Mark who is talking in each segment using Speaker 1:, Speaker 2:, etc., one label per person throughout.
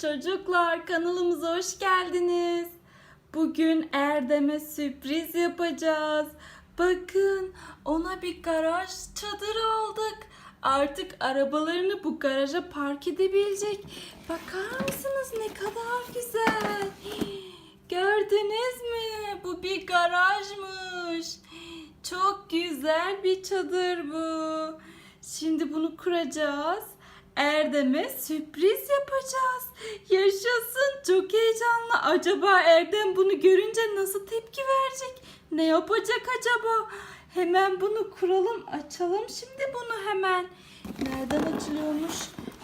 Speaker 1: Çocuklar kanalımıza hoş geldiniz. Bugün Erdem'e sürpriz yapacağız. Bakın ona bir garaj çadırı aldık. Artık arabalarını bu garaja park edebilecek. Bakar mısınız ne kadar güzel. Gördünüz mü? Bu bir garajmış. Çok güzel bir çadır bu. Şimdi bunu kuracağız. Erdem'e sürpriz yapacağız. Yaşasın çok heyecanlı. Acaba Erdem bunu görünce nasıl tepki verecek? Ne yapacak acaba? Hemen bunu kuralım. Açalım şimdi bunu hemen. Nereden açılıyormuş?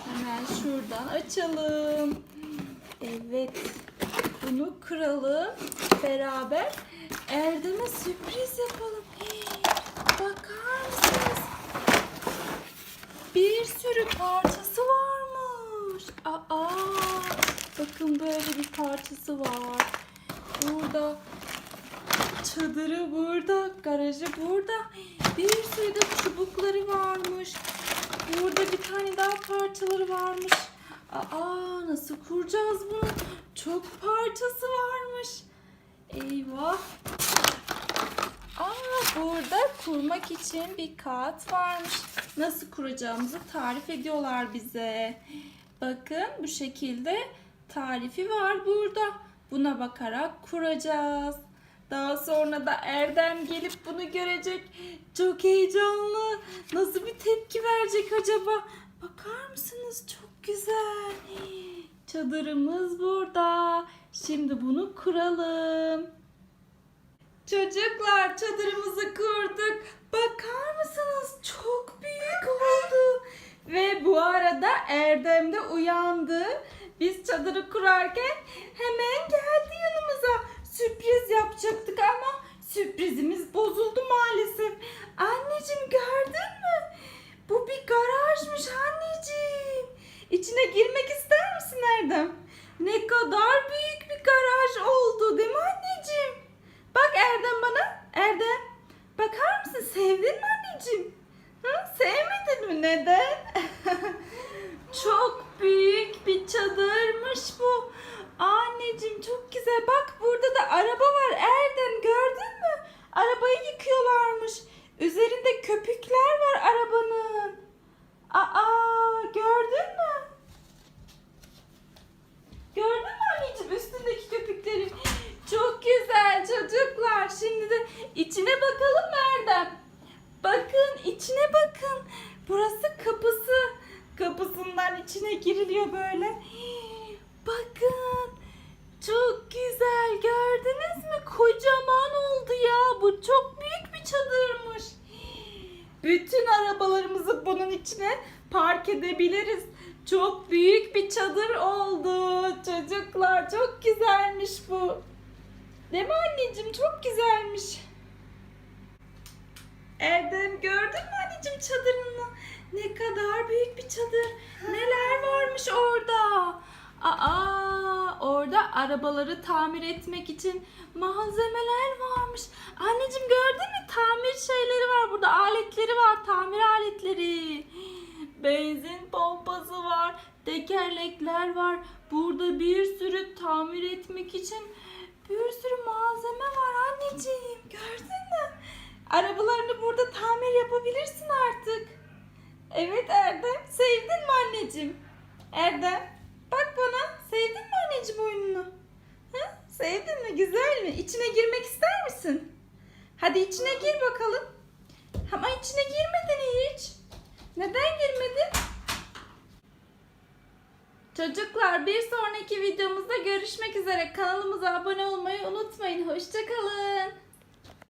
Speaker 1: Hemen şuradan açalım. Evet. Bunu kıralım. Beraber Erdem'e sürpriz yapalım. Hey, bakar mısınız? Bir sürü parçası varmış. Aa, bakın böyle bir parçası var. Burada çadırı burada, garajı burada. Bir sürü de çubukları varmış. Burada bir tane daha parçaları varmış. Aa, nasıl kuracağız bunu? Çok parçası varmış. Eyvah. Aa, burada kurmak için bir kağıt varmış. Nasıl kuracağımızı tarif ediyorlar bize. Bakın bu şekilde tarifi var burada. Buna bakarak kuracağız. Daha sonra da Erdem gelip bunu görecek. Çok heyecanlı. Nasıl bir tepki verecek acaba? Bakar mısınız? Çok güzel. Çadırımız burada. Şimdi bunu kuralım. Çocuklar çadırımızı kurduk. Bakar mısınız? Çok büyük oldu. Ve bu arada Erdem de uyandı. Biz çadırı kurarken hemen geldi yanımıza. Sürpriz yapacaktık ama sürprizimiz bozuldu maalesef. Anneciğim gördün mü? Bu bir garajmış anneciğim. İçine girmek ister misin Erdem? Ne kadar büyük bir garaj oldu değil mi anneciğim? Bak Erdem bana. Erdem. Bakar mısın? Sevdin mi anneciğim? Hı? Sevmedin mi? Neden? çok büyük bir çadırmış bu. Anneciğim çok güzel. Bak burada da araba var. Erdem gördün mü? Arabayı yıkıyorlarmış. Üzerinde köpükler var arabanın. Aa gördün mü? Gördün mü anneciğim üstündeki köpükleri? Çok güzel çocuklar. Şimdi de içine bakalım Erdem? Bakın içine bakın. Burası kapısı. Kapısından içine giriliyor böyle. Bakın. Çok güzel. Gördünüz mü? Kocaman oldu ya. Bu çok içine park edebiliriz. Çok büyük bir çadır oldu. Çocuklar çok güzelmiş bu. Değil mi anneciğim? Çok güzelmiş. Erdem gördün mü anneciğim çadırını? Ne kadar büyük bir çadır. Neler varmış orada? Aa, orada arabaları tamir etmek için malzemeler varmış. Anneciğim gördün mü? Tamir şeyleri var burada. Aletleri var. Tamir aletleri. Tekerlekler var. Burada bir sürü tamir etmek için bir sürü malzeme var anneciğim. Gördün mü? Arabalarını burada tamir yapabilirsin artık. Evet Erdem. Sevdin mi anneciğim? Erdem. Bak bana. Sevdin mi anneciğim oyununu? Ha? Sevdin mi? Güzel mi? İçine girmek ister misin? Hadi içine gir bakalım. Ama içine girmedin hiç. Neden girmedin? Çocuklar bir sonraki videomuzda görüşmek üzere. Kanalımıza abone olmayı unutmayın. Hoşçakalın.